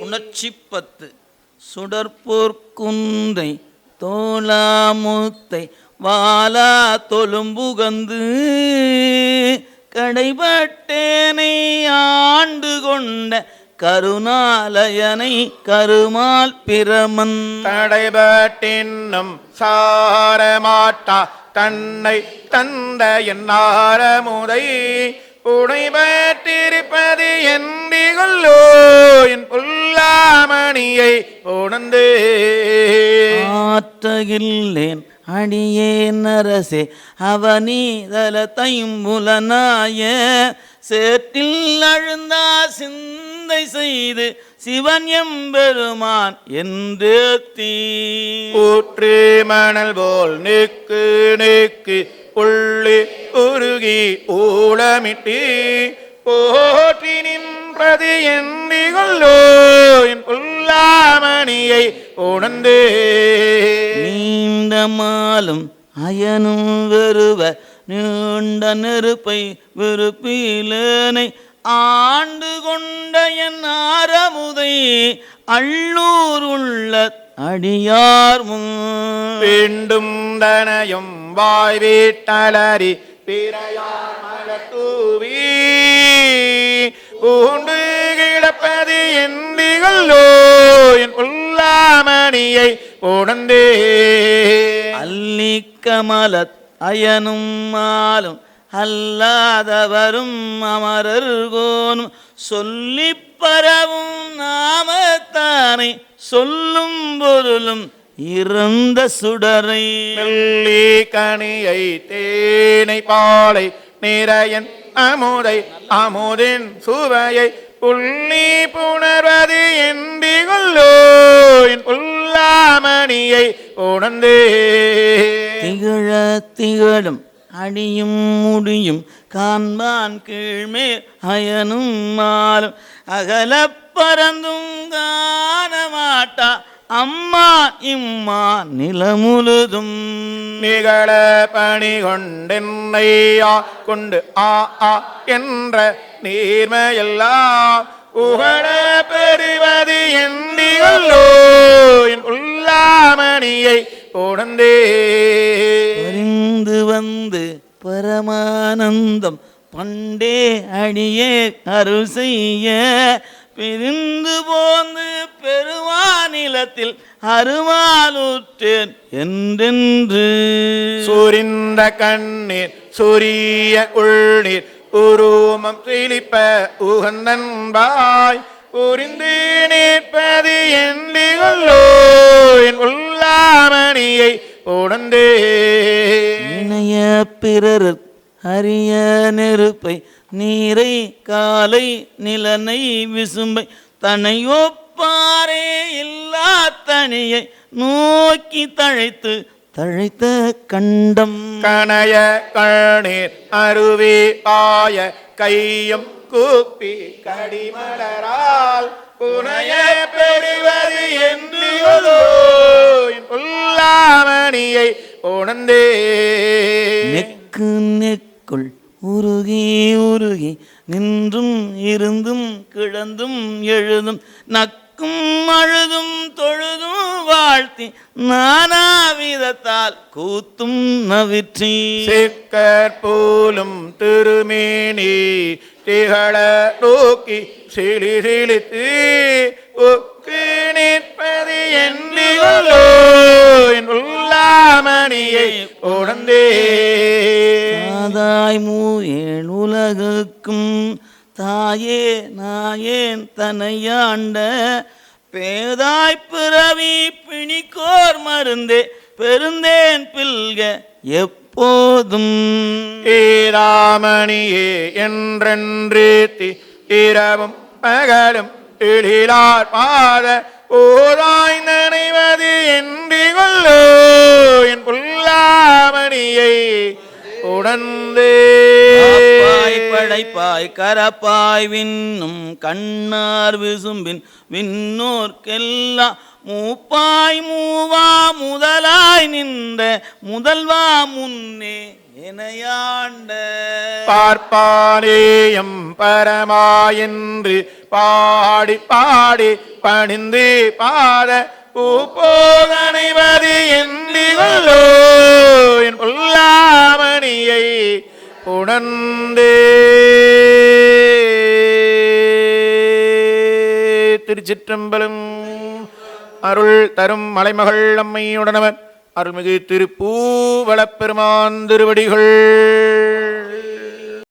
உணர்ச்சி பத்து சுடற்போர்க்குந்தை தோலாமுத்தை வாலா தொலும்புகந்து கடைபட்டேனை ஆண்டு கொண்ட கருணாலயனை கருமால் பிரமன். தடைபட்டின்னும் சாரமாட்டா தன்னை தந்த என்னாரமுதை உடைபட்டிருப்பது என்றிகொல்லோ என் புல்லாமணியை உணர்ந்து. ஆற்றகில்லேன் அடியேன் அரசே அவனீதல தைம்புலனாய சேற்றில் அழுந்தா சிந்தை செய்து சிவன் எம்பெருமான் என்று தீ ஊற்று மணல் போல் நிற்கு நிற்கு உள்ளி உருகி ஊளமிட்டு போற்றி நின்றது என்றிகொல்லோ என் உணர்ந்து நீண்ட மாலும் அயனும் வெறுவ நீண்ட நெருப்பை வெறுப்பிலேனை ஆண்டு கொண்ட என் ஆரமுதை அல்லூர் உள்ள அடியார் முன். வேண்டும் தனயும் வாய் வீட்டலரி பிறையார் மலத்தூவி பூண்டு கிடப்பது என்றிகொல்லோ அல்லிக்கமலத் அயனும் மாலும் அல்லாதவரும் அமரர்கோனும் சொல்லிப் பரவும் நாமத்தானை சொல்லும் பொருளும் இறந்த சுடரை. மெல்லி கனியை தேனை பாலை நிறையன் அமுதை அமுதின் சுவையை புள்ளி புணர்வது என்றிகொல்லோ என் புல்லாமணியை உணர்ந்தே. திகழ திகழும் அடியும் முடியும் காண்பான் கீழ்மேல் அயனும் மாலும். அகலப் பறந்தும் காணமாட்டா அம்மா இம்மா நிலமுழுதும். நிகழ பணி கொண்டென்னையா கொண்டு ஆ ஆ என்ற நீர்மையெல்லாம் உகழ பெறுவது என்றிகொல்லோ அருள் செய்ய. பிரிந்து போந்து பெருமாநிலத்தில் அருமாலுற்றேன் என்றென்று. சுரிந்த கண்ணீர் சுரிய உள்நீர் உருவம் சிலிப்ப உகந்தன்பாய் புரிந்து நிற்பது என்றிகொல்லோ என் உள்ளாமணியை உணர்ந்தே. இணைய பிறர் அரிய நெருப்பை நீரை காலை நிலனை விசும்பை தன்னை இல்லா தனியை நோக்கி தழைத்து தழைத்த கண்டம். கணைய கண்ணீர் அருவி ஆய கையும் கூப்பி கடிமலரால் புனைய பெறுவது என்று உள்ளாமணியை உணர்ந்தே கிடந்தும் எழுதும் நக்கும் அழுதும் தொழுதும் வாழ்த்தி நானாவிதத்தால் கூத்தும் நவிற்றி. சிக்கற் போலும் திருமேனி திகழ நோக்கி சிலி சிலித்து ஒக்கு நிற்பது என்றிகளோ என் உள்ளாமணியை உணர்ந்தே. தாதாய் மூயேன் உலகுக்கும் தாயே தனையாண்ட பேதாய் பிறவி பிணிக்கோர் மருந்தே பெருந்தேன் பில்க எப்போதும். ஈராமணியே என்றென்று தி இரவும் பகலும் எழிலார் பாத ஓராய் நினைவது என்றிகொள்ளோ என் புல்லாமணியை உணர்ந்தே. வளைப்பாய் கரப்பாய் விண்ணும் கண்ணார் விசும்பின் விண்ணோர்க்கெல்லாம் மூப்பாய் மூவா முதலாய் நின்ற முதல்வா முன்னே இணையாண்ட பார்ப்பானேயம் பரமாயென்று பாடி பாடி பணிந்து பாத பூ எந்திகளோ என்று உணர்ந்தே திருச்சிற்றம்பலம் அருள் தரும் மலைமகள் அம்மையுடனவர் அருள்மிகு திருப்பூவளப்பெருமான் திருவடிகள்.